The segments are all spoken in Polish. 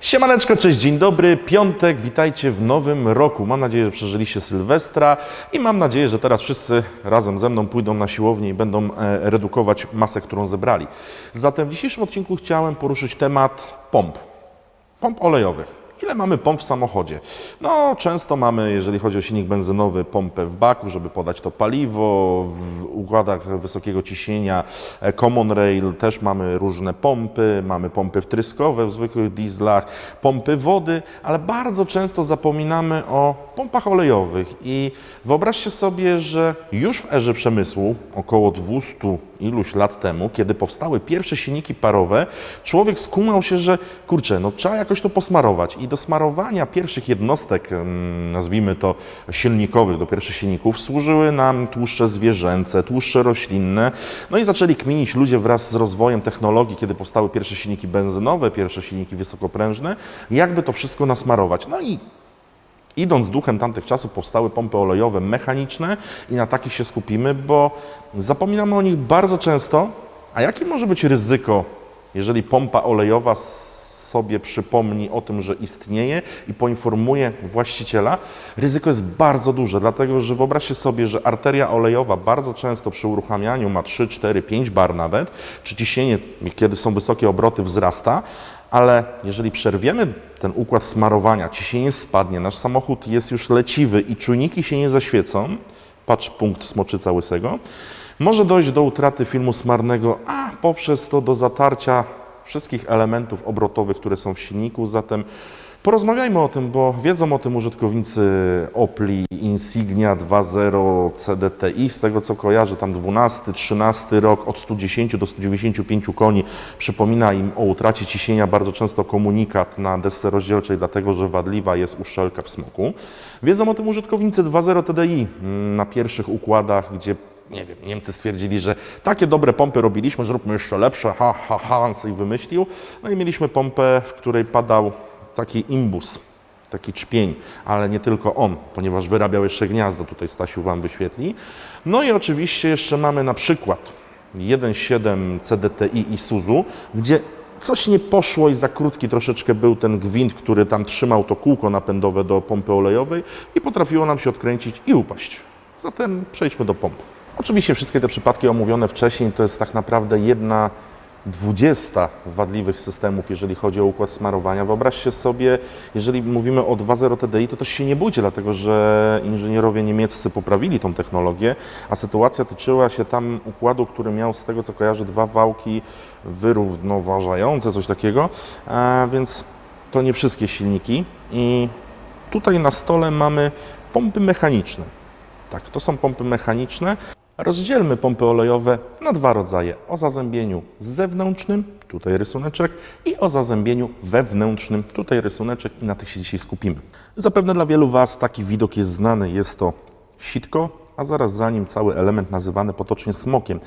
Siemaneczko, cześć, dzień dobry, piątek, witajcie w nowym roku. Mam nadzieję, że przeżyliście Sylwestra i mam nadzieję, że teraz wszyscy razem ze mną pójdą na siłownię i będą e, redukować masę, którą zebrali. Zatem w dzisiejszym odcinku chciałem poruszyć temat pomp. Pomp olejowych. Ile mamy pomp w samochodzie? No, często mamy, jeżeli chodzi o silnik benzynowy, pompę w baku, żeby podać to paliwo. W układach wysokiego ciśnienia e, Common Rail też mamy różne pompy. Mamy pompy wtryskowe w zwykłych dieslach, pompy wody, ale bardzo często zapominamy o pompach olejowych. I wyobraźcie sobie, że już w erze przemysłu, około 200 iluś lat temu, kiedy powstały pierwsze silniki parowe, człowiek skumał się, że kurczę, no trzeba jakoś to posmarować. I do smarowania pierwszych jednostek, mm, nazwijmy to silnikowych, do pierwszych silników, służyły nam tłuszcze zwierzęce, tłuszcze roślinne. No i zaczęli kminić ludzie wraz z rozwojem technologii, kiedy powstały pierwsze silniki benzynowe, pierwsze silniki wysokoprężne, jakby to wszystko nasmarować. No i Idąc duchem tamtych czasów powstały pompy olejowe mechaniczne i na takich się skupimy, bo zapominamy o nich bardzo często. A jakie może być ryzyko, jeżeli pompa olejowa sobie przypomni o tym, że istnieje i poinformuje właściciela? Ryzyko jest bardzo duże, dlatego że wyobraźcie sobie, że arteria olejowa bardzo często przy uruchamianiu ma 3, 4, 5 bar nawet, czy ciśnienie, kiedy są wysokie obroty, wzrasta, ale jeżeli przerwiemy ten układ smarowania, ciśnienie spadnie, nasz samochód jest już leciwy i czujniki się nie zaświecą, patrz punkt smoczyca łysego, może dojść do utraty filmu smarnego, a poprzez to do zatarcia wszystkich elementów obrotowych, które są w silniku. Zatem porozmawiajmy o tym, bo wiedzą o tym użytkownicy Opli Insignia 2.0 CDTI, z tego co kojarzę, tam 12, 13 rok, od 110 do 195 koni przypomina im o utracie ciśnienia bardzo często komunikat na desce rozdzielczej, dlatego że wadliwa jest uszczelka w smoku. Wiedzą o tym użytkownicy 2.0 TDI mm, na pierwszych układach, gdzie nie wiem, Niemcy stwierdzili, że takie dobre pompy robiliśmy, zróbmy jeszcze lepsze, ha, ha, Hans ich wymyślił. No i mieliśmy pompę, w której padał taki imbus, taki czpień, ale nie tylko on, ponieważ wyrabiał jeszcze gniazdo, tutaj Stasiu Wam wyświetli. No i oczywiście jeszcze mamy na przykład 1.7 CDTI Isuzu, gdzie coś nie poszło i za krótki troszeczkę był ten gwint, który tam trzymał to kółko napędowe do pompy olejowej i potrafiło nam się odkręcić i upaść. Zatem przejdźmy do pomp. Oczywiście wszystkie te przypadki omówione wcześniej to jest tak naprawdę jedna dwudziesta wadliwych systemów, jeżeli chodzi o układ smarowania. Wyobraźcie sobie, jeżeli mówimy o 2.0 TDI, to też się nie bójcie, dlatego że inżynierowie niemieccy poprawili tą technologię, a sytuacja tyczyła się tam układu, który miał z tego co kojarzę dwa wałki wyrównoważające, coś takiego, a więc to nie wszystkie silniki i tutaj na stole mamy pompy mechaniczne. Tak, to są pompy mechaniczne. Rozdzielmy pompy olejowe na dwa rodzaje. O zazębieniu zewnętrznym, tutaj rysuneczek, i o zazębieniu wewnętrznym, tutaj rysuneczek i na tych się dzisiaj skupimy. Zapewne dla wielu Was taki widok jest znany. Jest to sitko, a zaraz za nim cały element nazywany potocznie smokiem.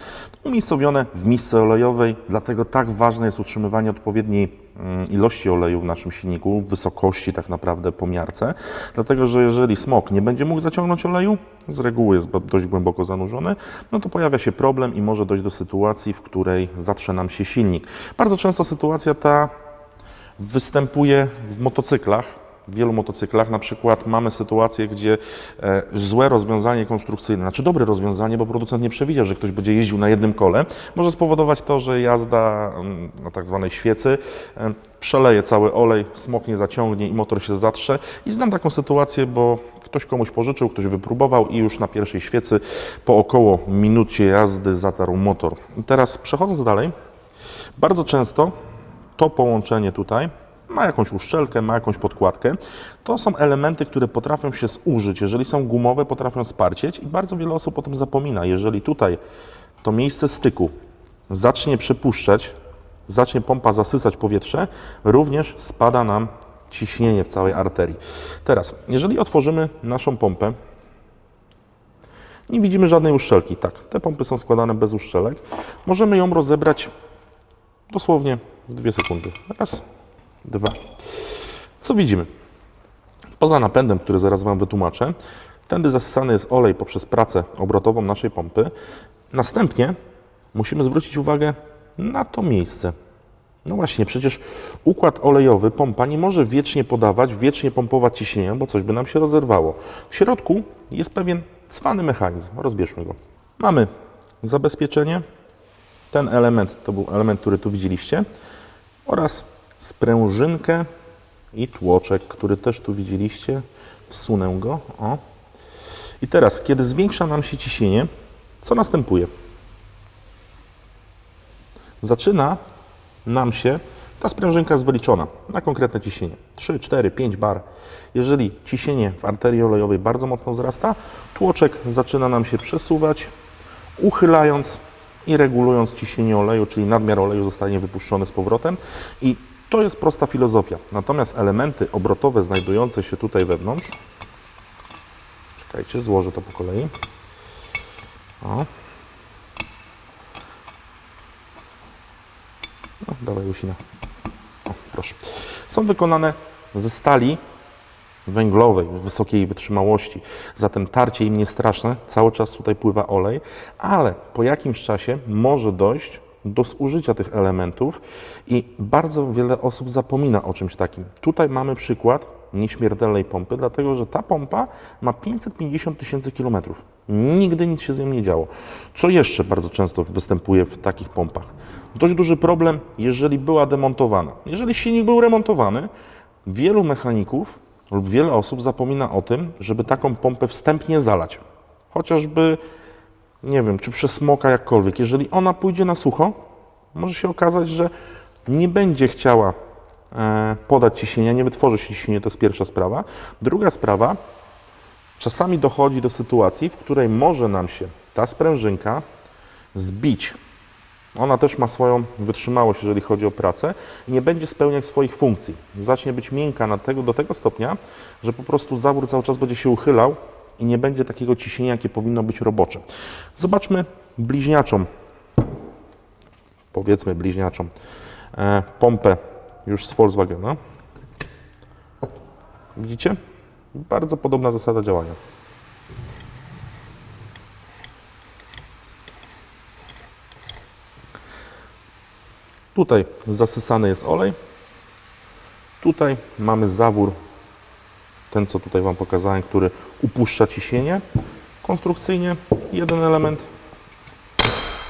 Umiejscowione w misce olejowej, dlatego tak ważne jest utrzymywanie odpowiedniej mm, ilości oleju w naszym silniku, wysokości tak naprawdę po miarce, dlatego że jeżeli smok nie będzie mógł zaciągnąć oleju, z reguły jest dość głęboko zanurzony, no to pojawia się problem i może dojść do sytuacji, w której zatrze nam się silnik. Bardzo często sytuacja ta występuje w motocyklach, w wielu motocyklach na przykład mamy sytuację, gdzie e, złe rozwiązanie konstrukcyjne, znaczy dobre rozwiązanie, bo producent nie przewidział, że ktoś będzie jeździł na jednym kole, może spowodować to, że jazda mm, na tak zwanej świecy e, przeleje cały olej, smok nie zaciągnie i motor się zatrze. I znam taką sytuację, bo ktoś komuś pożyczył, ktoś wypróbował i już na pierwszej świecy po około minucie jazdy zatarł motor. I teraz przechodząc dalej, bardzo często to połączenie tutaj ma jakąś uszczelkę, ma jakąś podkładkę. To są elementy, które potrafią się zużyć. Jeżeli są gumowe, potrafią sparcieć i bardzo wiele osób o tym zapomina. Jeżeli tutaj to miejsce styku zacznie przepuszczać, zacznie pompa zasysać powietrze, również spada nam ciśnienie w całej arterii. Teraz, jeżeli otworzymy naszą pompę, nie widzimy żadnej uszczelki. Tak, te pompy są składane bez uszczelek. Możemy ją rozebrać dosłownie w dwie sekundy. Raz, dwa. Co widzimy? Poza napędem, który zaraz Wam wytłumaczę, tędy zasysany jest olej poprzez pracę obrotową naszej pompy. Następnie musimy zwrócić uwagę na to miejsce. No właśnie, przecież układ olejowy, pompa nie może wiecznie podawać, wiecznie pompować ciśnienia, bo coś by nam się rozerwało. W środku jest pewien cwany mechanizm. Rozbierzmy go. Mamy zabezpieczenie. Ten element to był element, który tu widzieliście. Oraz sprężynkę i tłoczek, który też tu widzieliście. Wsunę go. O. I teraz, kiedy zwiększa nam się ciśnienie, co następuje? Zaczyna nam się, ta sprężynka jest wyliczona na konkretne ciśnienie. 3, 4, 5 bar. Jeżeli ciśnienie w arterii olejowej bardzo mocno wzrasta, tłoczek zaczyna nam się przesuwać, uchylając i regulując ciśnienie oleju, czyli nadmiar oleju zostanie wypuszczony z powrotem. I to jest prosta filozofia. Natomiast elementy obrotowe znajdujące się tutaj wewnątrz, czekajcie, złożę to po kolei. O. No, dawaj Lusina. O, proszę. Są wykonane ze stali węglowej, wysokiej wytrzymałości. Zatem tarcie im nie straszne, cały czas tutaj pływa olej, ale po jakimś czasie może dojść do zużycia tych elementów i bardzo wiele osób zapomina o czymś takim. Tutaj mamy przykład nieśmiertelnej pompy, dlatego że ta pompa ma 550 tysięcy kilometrów. Nigdy nic się z nią nie działo. Co jeszcze bardzo często występuje w takich pompach? Dość duży problem, jeżeli była demontowana. Jeżeli silnik był remontowany, wielu mechaników lub wiele osób zapomina o tym, żeby taką pompę wstępnie zalać. Chociażby, nie wiem, czy przez smoka jakkolwiek. Jeżeli ona pójdzie na sucho, może się okazać, że nie będzie chciała e, podać ciśnienia, nie wytworzy się ciśnienie, to jest pierwsza sprawa. Druga sprawa, czasami dochodzi do sytuacji, w której może nam się ta sprężynka zbić ona też ma swoją wytrzymałość, jeżeli chodzi o pracę i nie będzie spełniać swoich funkcji. Zacznie być miękka na tego, do tego stopnia, że po prostu zawór cały czas będzie się uchylał i nie będzie takiego ciśnienia, jakie powinno być robocze. Zobaczmy bliźniaczą, powiedzmy bliźniaczą, e, pompę już z Volkswagena. Widzicie? Bardzo podobna zasada działania. Tutaj zasysany jest olej. Tutaj mamy zawór, ten co tutaj Wam pokazałem, który upuszcza ciśnienie. Konstrukcyjnie jeden element,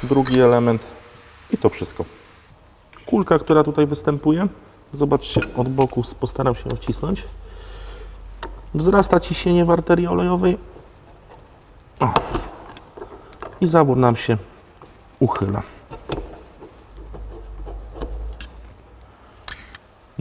drugi element i to wszystko. Kulka, która tutaj występuje, zobaczcie od boku, postaram się wcisnąć. Wzrasta ciśnienie w arterii olejowej. O. I zawór nam się uchyla.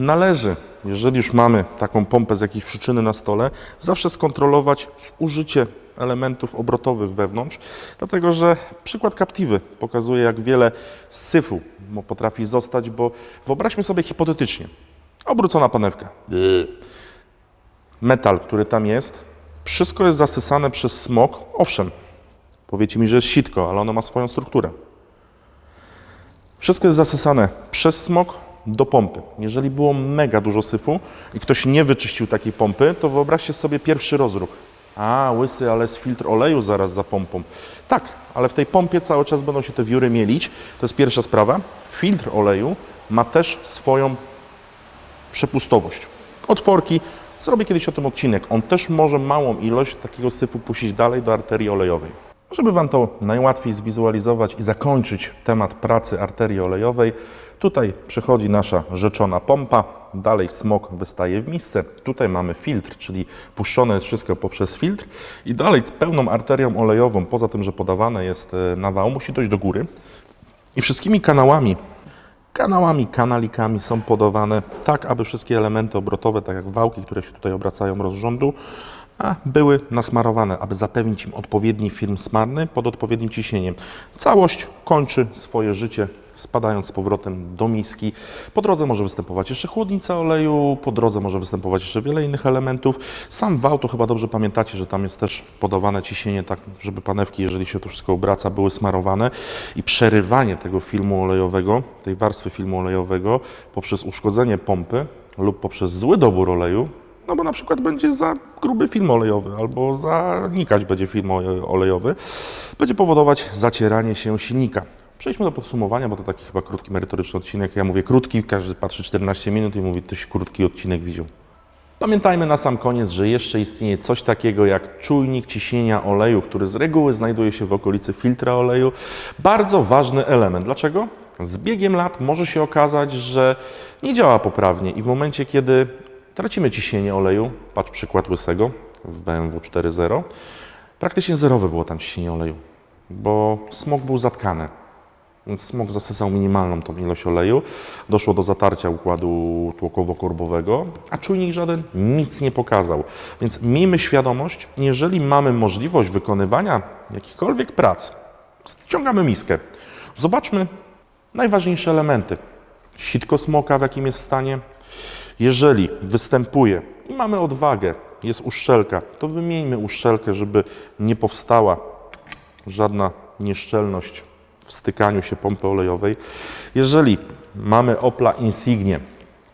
Należy, jeżeli już mamy taką pompę z jakiejś przyczyny na stole, zawsze skontrolować zużycie elementów obrotowych wewnątrz, dlatego że przykład Captivy pokazuje, jak wiele syfu potrafi zostać, bo wyobraźmy sobie hipotetycznie, obrócona panewka, metal, który tam jest, wszystko jest zasysane przez smog, owszem, powiecie mi, że jest sitko, ale ono ma swoją strukturę. Wszystko jest zasysane przez smog do pompy. Jeżeli było mega dużo syfu i ktoś nie wyczyścił takiej pompy, to wyobraźcie sobie pierwszy rozruch. A, łysy, ale jest filtr oleju zaraz za pompą. Tak, ale w tej pompie cały czas będą się te wióry mielić. To jest pierwsza sprawa. Filtr oleju ma też swoją przepustowość. Otworki, zrobię kiedyś o tym odcinek. On też może małą ilość takiego syfu puścić dalej do arterii olejowej. Żeby Wam to najłatwiej zwizualizować i zakończyć temat pracy arterii olejowej, tutaj przychodzi nasza rzeczona pompa, dalej smok wystaje w misce, tutaj mamy filtr, czyli puszczone jest wszystko poprzez filtr. I dalej z pełną arterią olejową, poza tym, że podawane jest e, na wał, musi dojść do góry. I wszystkimi kanałami Kanałami, kanalikami są podawane tak, aby wszystkie elementy obrotowe, tak jak wałki, które się tutaj obracają rozrządu, a były nasmarowane, aby zapewnić im odpowiedni film smarny pod odpowiednim ciśnieniem. Całość kończy swoje życie spadając z powrotem do miski. Po drodze może występować jeszcze chłodnica oleju, po drodze może występować jeszcze wiele innych elementów. Sam wał to chyba dobrze pamiętacie, że tam jest też podawane ciśnienie tak, żeby panewki, jeżeli się to wszystko obraca, były smarowane i przerywanie tego filmu olejowego, tej warstwy filmu olejowego poprzez uszkodzenie pompy lub poprzez zły dobór oleju no bo na przykład będzie za gruby film olejowy albo zanikać będzie film olejowy, będzie powodować zacieranie się silnika. Przejdźmy do podsumowania, bo to taki chyba krótki, merytoryczny odcinek. Ja mówię krótki, każdy patrzy 14 minut i mówi, ktoś krótki odcinek widział. Pamiętajmy na sam koniec, że jeszcze istnieje coś takiego jak czujnik ciśnienia oleju, który z reguły znajduje się w okolicy filtra oleju. Bardzo ważny element. Dlaczego? Z biegiem lat może się okazać, że nie działa poprawnie i w momencie, kiedy tracimy ciśnienie oleju, patrz przykład łysego w BMW 4.0, praktycznie zerowe było tam ciśnienie oleju, bo smog był zatkany. Więc smog zasysał minimalną tą ilość oleju. Doszło do zatarcia układu tłokowo-korbowego, a czujnik żaden nic nie pokazał. Więc miejmy świadomość, jeżeli mamy możliwość wykonywania jakichkolwiek prac, ściągamy miskę. Zobaczmy najważniejsze elementy. Sitko smoka, w jakim jest stanie. Jeżeli występuje i mamy odwagę, jest uszczelka, to wymieńmy uszczelkę, żeby nie powstała żadna nieszczelność w stykaniu się pompy olejowej. Jeżeli mamy Opla Insignię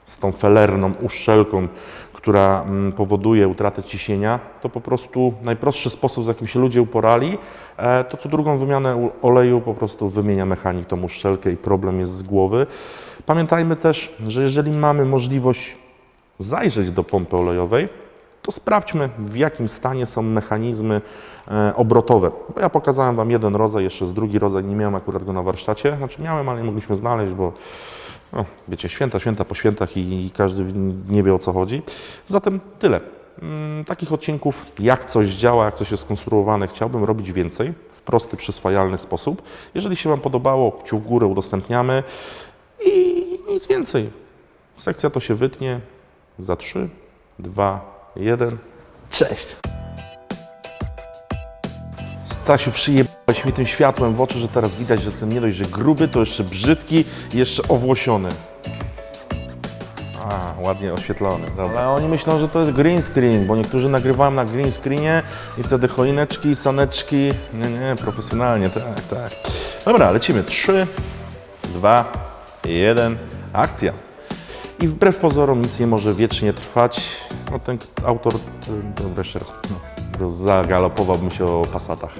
z tą felerną uszczelką, która mm, powoduje utratę ciśnienia, to po prostu najprostszy sposób, z jakim się ludzie uporali, e, to co drugą wymianę oleju po prostu wymienia mechanik tą uszczelkę i problem jest z głowy. Pamiętajmy też, że jeżeli mamy możliwość zajrzeć do pompy olejowej, to sprawdźmy, w jakim stanie są mechanizmy e, obrotowe. Bo ja pokazałem Wam jeden rodzaj, jeszcze z drugi rodzaj, nie miałem akurat go na warsztacie. Znaczy miałem, ale nie mogliśmy znaleźć, bo no, wiecie, święta, święta po świętach i, każdy nie wie o co chodzi. Zatem tyle. Mm, takich odcinków, jak coś działa, jak coś jest skonstruowane, chciałbym robić więcej w prosty, przyswajalny sposób. Jeżeli się Wam podobało, kciuk górę udostępniamy i nic więcej. Sekcja to się wytnie za 3, 2, 1. Cześć. Stasiu, przyjebałeś mi tym światłem w oczy, że teraz widać, że jestem nie dość, że gruby, to jeszcze brzydki i jeszcze owłosiony. A, ładnie oświetlony, dobra. Ale oni myślą, że to jest green screen, bo niektórzy nagrywają na green screenie i wtedy choineczki, saneczki. Nie, nie, profesjonalnie, tak, tak. Dobra, lecimy. 3, 2, 1, akcja. I wbrew pozorom nic nie może wiecznie trwać. No ten autor, dobra jeszcze raz, no, zagalopowałbym się o pasatach.